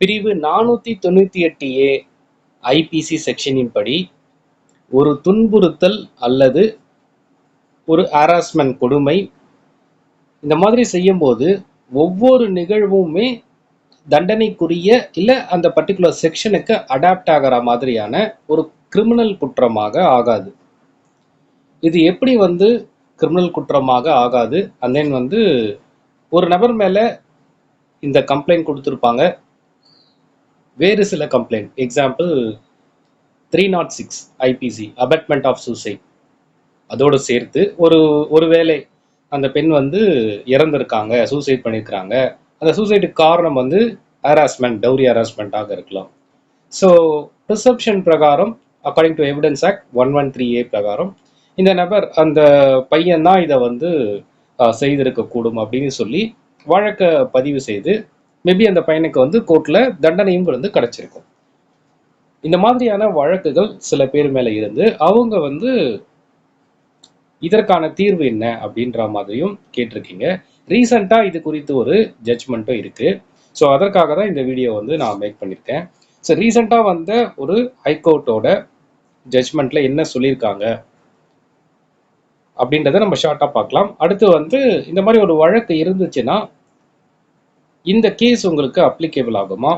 பிரிவு நானூற்றி தொண்ணூற்றி எட்டு ஏ ஐபிசி செக்ஷனின் படி ஒரு துன்புறுத்தல் அல்லது ஒரு ஹராஸ்மெண்ட் கொடுமை. இந்த மாதிரி செய்யும்போது ஒவ்வொரு நிகழ்வுமே தண்டனைக்குரிய இல்லை அந்த பர்டிகுலர் செக்ஷனுக்கு அடாப்ட் ஆகிற மாதிரியான ஒரு கிரிமினல் குற்றமாக ஆகாது. இது எப்படி வந்து கிரிமினல் குற்றமாக ஆகாது? அண்ட் தென் வந்து ஒரு நபர் மேலே இந்த கம்ப்ளைண்ட் கொடுத்துருப்பாங்க. வேறு சில complaint example three nought six IPC abetment of suicide அதோடு சேர்த்து ஒரு ஒருவேளை அந்த பெண் வந்து இறந்துருக்காங்க சூசைட் பண்ணியிருக்கிறாங்க அந்த சூசைடுக்கு காரணம் வந்து ஹராஸ்மெண்ட் டவுரி ஹராஸ்மெண்ட்டாக இருக்கலாம். ஸோ ப்ரிசப்ஷன் பிரகாரம் according to evidence act one one three A பிரகாரம் இந்த நபர் அந்த பையன் தான் இதை வந்து செய்திருக்கக்கூடும் அப்படின்னு சொல்லி வழக்கை பதிவு செய்து மேபி அந்த பையனுக்கு வந்து கோர்ட்டில் தண்டனையும் வந்து கிடைச்சிருக்கும். இந்த மாதிரியான வழக்குகள் சில பேர் மேலே இருந்து அவங்க வந்து இதற்கான தீர்வு என்ன அப்படின்ற மாதிரியும் கேட்டிருக்கீங்க. ரீசண்டாக இது குறித்து ஒரு ஜட்ஜ்மெண்ட்டும் இருக்கு. ஸோ அதற்காக தான் இந்த வீடியோ வந்து நான் மேக் பண்ணியிருக்கேன். ஸோ ரீசண்டாக வந்த ஒரு ஹைகோர்ட்டோட ஜட்ஜ்மெண்ட்டில் என்ன சொல்லியிருக்காங்க அப்படின்றத நம்ம ஷார்ட்டாக பார்க்கலாம். அடுத்து வந்து இந்த மாதிரி ஒரு வழக்கு இருந்துச்சுன்னா இந்த கேஸ் உங்களுக்கு அப்ளிகேபிள் ஆகுமா?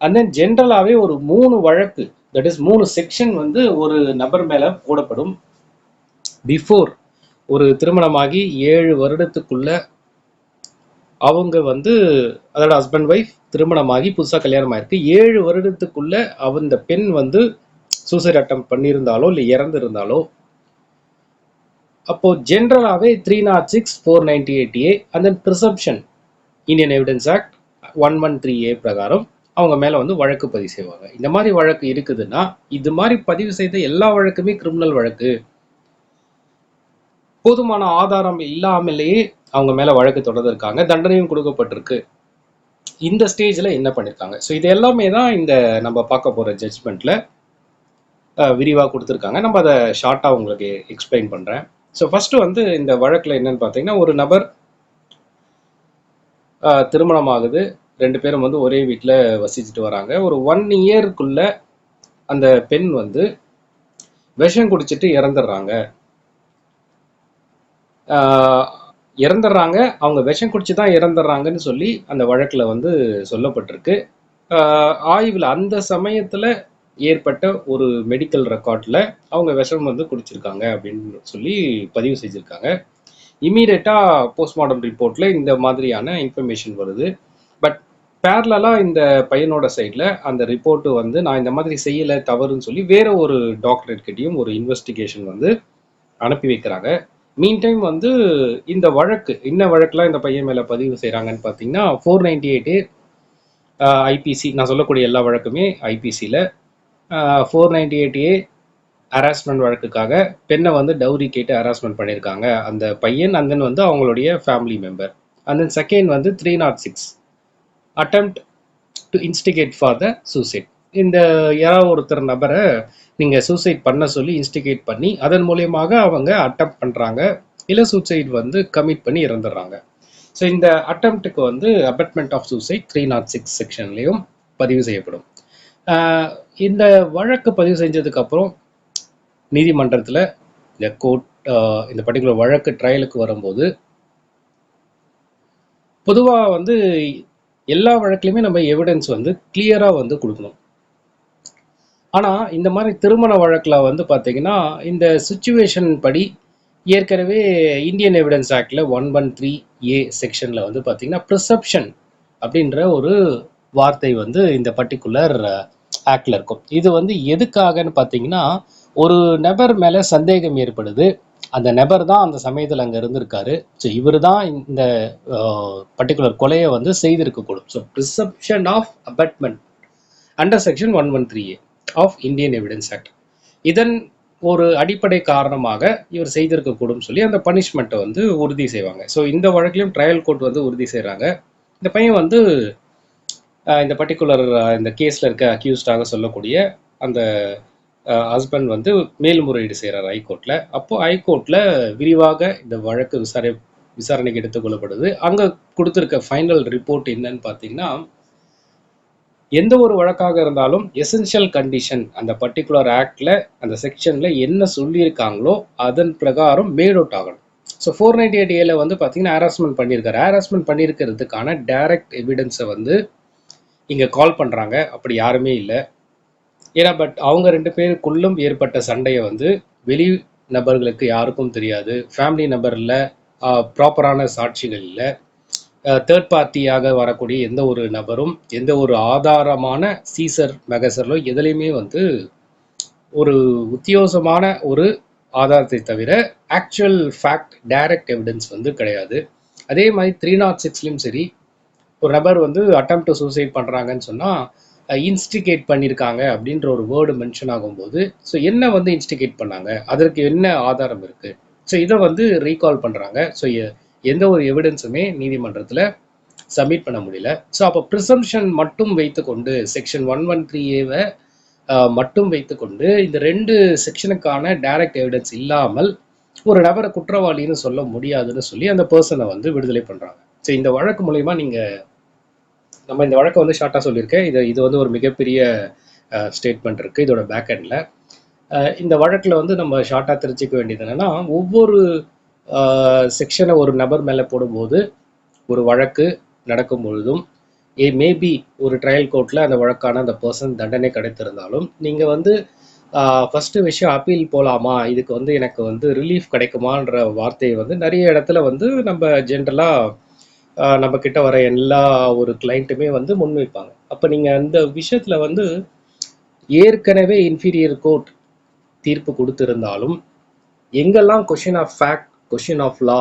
அண்ட் தென் ஜென்ரலாகவே ஒரு மூணு வழக்கு தட் இஸ் மூணு செக்ஷன் வந்து ஒரு நபர் மேலே போடப்படும். பிஃபோர் ஒரு திருமணமாகி ஏழு வருடத்துக்குள்ள அவங்க வந்து அதோட ஹஸ்பண்ட் ஒய்ஃப் திருமணமாகி புதுசாக கல்யாணம் ஆயிருக்கு. ஏழு வருடத்துக்குள்ள அந்த பெண் வந்து சூசைட் அட்டம் பண்ணியிருந்தாலோ இல்லை இறந்துருந்தாலோ அப்போது ஜென்ரலாகவே three nought six four ninety eight A and then presumption Indian evidence act one one three A பிரகாரம் அவங்க மேலே வந்து வழக்கு பதிவு செய்வாங்க. இந்த மாதிரி வழக்கு இருக்குதுன்னா இது மாதிரி பதிவு செய்த எல்லா வழக்குமே கிரிமினல் வழக்கு. போதுமான ஆதாரம் இல்லாமலேயே அவங்க மேலே வழக்கு தொடர்ந்திருக்காங்க. தண்டனையும் கொடுக்கப்பட்டிருக்கு. இந்த ஸ்டேஜில் என்ன பண்ணியிருக்காங்க ஸோ இது எல்லாமே தான் இந்த நம்ம பார்க்க போகிற ஜட்ஜ்மெண்ட்டில் விரிவாக கொடுத்துருக்காங்க. நம்ம அதை ஷார்ட்டாக உங்களுக்கு எக்ஸ்பிளைன் பண்ணுறேன் ஸோ ஃபஸ்ட்டு வந்து இந்த வழக்கில் என்னென்னு பார்த்தீங்கன்னா ஒரு நபர் திருமணம் ஆகுது ரெண்டு பேரும் வந்து ஒரே வீட்டில் வசிச்சுட்டு வராங்க. ஒரு ஒன் இயருக்குள்ள அந்த பெண் வந்து விஷம் குடிச்சிட்டு இறந்துடுறாங்க. இறந்துடுறாங்க. அவங்க விஷம் குடிச்சு தான் இறந்துடுறாங்கன்னு சொல்லி அந்த வழக்கில் வந்து சொல்லப்பட்டிருக்கு. ஆய்வில் அந்த சமயத்தில் ஏற்பட்ட ஒரு மெடிக்கல் ரெக்கார்டில் அவங்க விஷம் வந்து குடிச்சிருக்காங்க அப்படின்னு சொல்லி பதிவு செஞ்சுருக்காங்க. இமீடியட்டாக போஸ்ட்மார்ட்டம் ரிப்போர்ட்டில் இந்த மாதிரியான இன்ஃபர்மேஷன் வருது. பட் பேரலாக இந்த பையனோட சைடில் அந்த ரிப்போர்ட்டு வந்து நான் இந்த மாதிரி செய்யலை தவறுன்னு சொல்லி வேற ஒரு டாக்டர்கிட்டையும் ஒரு இன்வெஸ்டிகேஷன் வந்து அனுப்பி வைக்கிறாங்க. மீன் டைம் வந்து இந்த வழக்கு என்ன வழக்குலாம் இந்த பையன் மேலே பதிவு செய்கிறாங்கன்னு பார்த்தீங்கன்னா ஃபோர் நைன்டி எயிட்டு ஐபிசி நான் சொல்லக்கூடிய எல்லா வழக்குமே ஐபிசியில் four ninety eight A harassment வழக்குக்காக பெண்ணை வந்து டவுரி கேட்டு ஹராஸ்மெண்ட் பண்ணியிருக்காங்க. அந்த பையன் and வந்து அவங்களுடைய family member and then second வந்து three nought six attempt to instigate for the suicide இந்த யாராவது ஒருத்தர் நபரை நீங்கள் சூசைட் பண்ண சொல்லி இன்ஸ்டிகேட் பண்ணி அதன் மூலியமாக அவங்க அட்டம் பண்ணுறாங்க இல்லை சூசைட் வந்து கமிட் பண்ணி இறந்துடுறாங்க. ஸோ இந்த அட்டம்ப்ட்டுக்கு வந்து abetment of suicide three nought six செக்ஷன்லேயும் பதிவு செய்யப்படும். இந்த வழக்கு பதிவு செஞ்சதுக்கப்புறம் நீதிமன்றத்தில் இந்த கோர்ட் இந்த பர்டிகுலர் வழக்கு ட்ரையலுக்கு வரும்போது பொதுவாக வந்து எல்லா வழக்குலையுமே நம்ம எவிடன்ஸ் வந்து கிளியராக வந்து கொடுக்கணும். ஆனால் இந்த மாதிரி திருமண வழக்கில் வந்து பார்த்தீங்கன்னா இந்த சுச்சுவேஷன் படி ஏற்கனவே இந்தியன் எவிடன்ஸ் ஆக்டில் ஒன் ஒன் த்ரீ ஏ செக்ஷனில் வந்து பார்த்தீங்கன்னா ப்ரிசப்ஷன் அப்படின்ற ஒரு வார்த்தை வந்து இந்த பர்டிகுலர் ஆக்டில் இருக்கும். இது வந்து எதுக்காகன்னு பார்த்தீங்கன்னா ஒரு நபர் மேலே சந்தேகம் ஏற்படுது. அந்த நபர் தான் அந்த சமயத்தில் அங்கே இருந்திருக்காரு. ஸோ இவர் தான் இந்த பர்டிகுலர் கொலையை வந்து செய்திருக்கக்கூடும். So presumption of abetment under section one one three A of Indian evidence act இதன் ஒரு அடிப்படை காரணமாக இவர் செய்திருக்கக்கூடும் சொல்லி அந்த பனிஷ்மெண்ட்டை வந்து உறுதி செய்வாங்க. ஸோ இந்த வழக்கிலையும் ட்ரையல் கோர்ட் வந்து உறுதி செய்கிறாங்க இந்த பையன் வந்து இந்த பர்டிகுலர் இந்த கேஸில் இருக்க அக்யூஸ்டாக சொல்லக்கூடிய அந்த ஹஸ்பண்ட் வந்து மேல்முறையீடு செய்கிறார் ஹைகோர்ட்டில் அப்போது ஹைகோர்ட்டில் விரிவாக இந்த வழக்கு விசாரி விசாரணைக்கு எடுத்துக்கொள்ளப்படுது. அங்கே கொடுத்துருக்க ஃபைனல் ரிப்போர்ட் என்னன்னு பார்த்தீங்கன்னா எந்த ஒரு வழக்காக இருந்தாலும் எசென்ஷியல் கண்டிஷன் அந்த பர்டிகுலர் ஆக்டில் அந்த செக்ஷனில் என்ன சொல்லியிருக்காங்களோ அதன் பிரகாரம் மேட் அவுட் ஆகணும். ஸோ ஃபோர் நைன்டி எயிட் ஏல வந்து பார்த்தீங்கன்னா ஹராஸ்மெண்ட் பண்ணியிருக்காரு. ஹராஸ்மெண்ட் பண்ணியிருக்கிறதுக்கான டைரக்ட் எவிடன்ஸை வந்து இங்கே கால் பண்ணுறாங்க அப்படி யாருமே இல்லை. ஏன்னா பட் அவங்க ரெண்டு பேருக்குள்ளும் ஏற்பட்ட சண்டையை வந்து வெளி நபர்களுக்கு யாருக்கும் தெரியாது. ஃபேமிலி நபரில் ப்ராப்பரான சாட்சிகள் இல்லை. தேர்ட் பார்ட்டியாக வரக்கூடிய எந்த ஒரு நபரும் எந்த ஒரு ஆதாரமான சீசர் மெகசரிலோ எதுலேயுமே வந்து ஒரு உத்தியோசமான ஒரு ஆதாரத்தை தவிர ஆக்சுவல் ஃபேக்ட் டைரக்ட் எவிடன்ஸ் வந்து கிடையாது. அதே மாதிரி த்ரீ நாட் சிக்ஸ்லேயும் சரி ஒரு நபர் வந்து அட்டம் டு சூசைட் பண்ணுறாங்கன்னு சொன்னால் இன்ஸ்டிகேட் பண்ணியிருக்காங்க அப்படின்ற ஒரு வேர்டு மென்ஷன் ஆகும்போது ஸோ என்ன வந்து இன்ஸ்டிகேட் பண்ணாங்க? அதற்கு என்ன ஆதாரம் இருக்குது ஸோ இதை வந்து ரீகால் பண்ணுறாங்க ஸோ எந்த ஒரு எவிடன்ஸுமே நீதிமன்றத்தில் சப்மிட் பண்ண முடியல. ஸோ அப்போ ப்ரிசம்ஷன் மட்டும் வைத்துக்கொண்டு செக்ஷன் ஒன் ஒன் த்ரீ ஏவை மட்டும் வைத்துக்கொண்டு இந்த ரெண்டு செக்ஷனுக்கான டைரக்ட் எவிடன்ஸ் இல்லாமல் ஒரு நபரை குற்றவாளின்னு சொல்ல முடியாதுன்னு சொல்லி அந்த பர்சனை வந்து விடுதலை பண்ணுறாங்க ஸோ இந்த வழக்கு மூலயமா நீங்கள் நம்ம இந்த வழக்கை வந்து ஷார்ட்டாக சொல்லியிருக்கேன். இது இது வந்து ஒரு மிகப்பெரிய ஸ்டேட்மெண்ட் இருக்குது இதோட பேக் எண்டில் இந்த வழக்கில் வந்து நம்ம ஷார்ட்டாக தெரிஞ்சிக்க வேண்டியது என்னென்னா ஒவ்வொரு செக்ஷனை ஒரு நபர் மேலே போடும்போது ஒரு வழக்கு நடக்கும் பொழுதும் ஏ மேபி ஒரு ட்ரையல் கோர்ட்டில் அந்த வழக்கான அந்த பர்சன் தண்டனை கிடைத்திருந்தாலும் நீங்கள் வந்து ஃபஸ்ட்டு விஷயம் அப்பீல் போகலாமா இதுக்கு வந்து எனக்கு வந்து ரிலீஃப் கிடைக்குமான்ற வார்த்தையை வந்து நிறைய இடத்துல வந்து நம்ம ஜென்ரலாக நம்ம கிட்ட வர எல்லா ஒரு கிளைண்ட்டுமே வந்து முன்வைப்பாங்க. அப்போ நீங்கள் அந்த விஷயத்தில் வந்து ஏற்கனவே இன்ஃபீரியர் கோர்ட் தீர்ப்பு கொடுத்திருந்தாலும் எங்கெல்லாம் question of fact question of law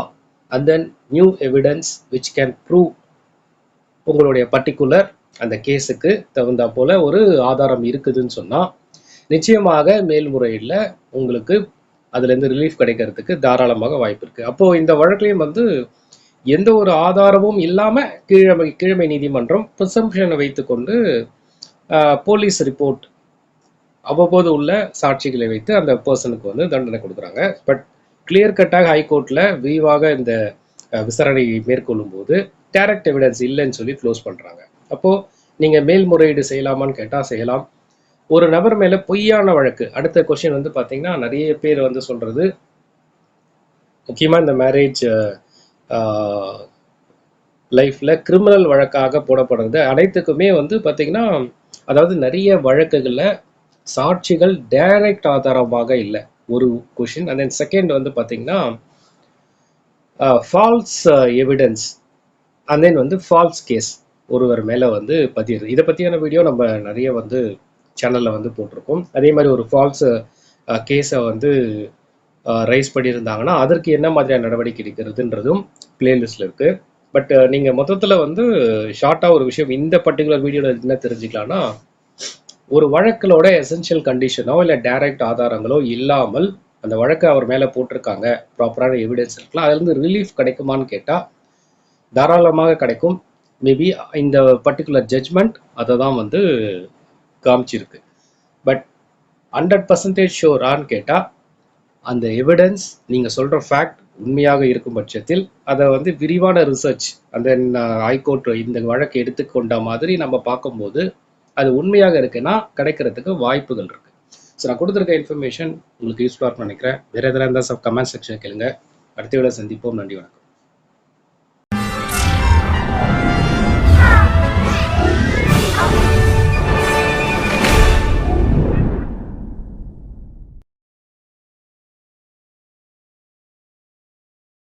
and then new evidence which can prove உங்களுடைய பர்டிகுலர் அந்த கேஸுக்கு தகுந்தா போல ஒரு ஆதாரம் இருக்குதுன்னு சொன்னால் நிச்சயமாக மேல்முறையில் உங்களுக்கு அதுலேருந்து ரிலீஃப் கிடைக்கிறதுக்கு தாராளமாக வாய்ப்பு இருக்குது அப்போது இந்த வழக்கிலையும் வந்து எந்த ஒரு ஆதாரமும் இல்லாமல் கீழமை கீழமை நீதிமன்றம் ப்ரிசம்ஷனை வைத்துக்கொண்டு போலீஸ் ரிப்போர்ட் அவ்வப்போது உள்ள சாட்சிகளை வைத்து அந்த பர்சனுக்கு வந்து தண்டனை கொடுக்குறாங்க. பட் கிளியர் கட்டாக ஹைகோர்ட்டில் விரிவாக இந்த விசாரணை விசாரணையை மேற்கொள்ளும் போது டேரக்ட் எவிடன்ஸ் இல்லைன்னு சொல்லி க்ளோஸ் பண்ணுறாங்க அப்போது நீங்கள் மேல்முறையீடு செய்யலாமான்னு கேட்டால் செய்யலாம். ஒரு நபர் மேலே பொய்யான வழக்கு. அடுத்த கொஷின் வந்து பார்த்தீங்கன்னா நிறைய பேர் வந்து சொல்கிறது முக்கியமாக இந்த மேரேஜ் லைஃப்பில் கிரிமினல் வழக்காக போடப்படுறது. அனைத்துக்குமே வந்து பார்த்திங்கன்னா அதாவது நிறைய வழக்குகளில் சாட்சிகள் டைரக்ட் ஆதாரமாக இல்லை. ஒரு கொஷின் அண்ட் தென் செகண்ட் வந்து பார்த்திங்கன்னா ஃபால்ஸ் எவிடன்ஸ் அண்ட் தென் வந்து ஃபால்ஸ் கேஸ் ஒருவர் மேலே வந்து பதியுது. இதை பற்றியான வீடியோ நம்ம நிறைய வந்து சேனலில் வந்து போட்டிருக்கோம். அதே மாதிரி ஒரு ஃபால்ஸ் கேஸை வந்து ரைஸ் பண்ணியிருந்தாங்கன்னா அதற்கு என்ன மாதிரியான நடவடிக்கை எடுக்கிறதுன்றதும் பிளேலிஸ்ட்டில் இருக்குது பட் நீங்கள் மொத்தத்தில் வந்து ஷார்ட்டாக ஒரு விஷயம் இந்த பர்டிகுலர் வீடியோவில் என்ன தெரிஞ்சுக்கலாம்னா ஒரு வழக்கிலோட எசென்ஷியல் கண்டிஷனோ இல்லை டைரக்ட் ஆதாரங்களோ இல்லாமல் அந்த வழக்கை அவர் மேலே போட்டிருக்காங்க ப்ராப்பரான எவிடன்ஸ் இருக்கலாம். அதுலேருந்து ரிலீஃப் கிடைக்குமான்னு கேட்டால் தாராளமாக கிடைக்கும். மேபி இந்த பர்டிகுலர் ஜட்ஜ்மெண்ட் அதை தான் வந்து காமிச்சிருக்கு. பட் ஹண்ட்ரட் பர்சன்டேஜ் ஷோரான்னு கேட்டால் அந்த எவிடன்ஸ் நீங்கள் சொல்கிற ஃபேக்ட் உண்மையாக இருக்கும் பட்சத்தில் அதை வந்து விரிவான ரிசர்ச் அந்த ஹைகோர்ட் இந்த வழக்கை எடுத்துக்கொண்ட மாதிரி நம்ம பார்க்கும்போது அது உண்மையாக இருக்குன்னா கிடைக்கிறதுக்கு வாய்ப்புகள் இருக்கு. ஸோ நான் கொடுத்துருக்க இன்ஃபர்மேஷன் உங்களுக்கு யூஸ்ஃபுல்லாக நினைக்கிறேன். வேறு எதாவது இருந்தால் கமெண்ட் செக்ஷன் கேளுங்க. அடுத்த விட சந்திப்போம். நன்றி வணக்கம்.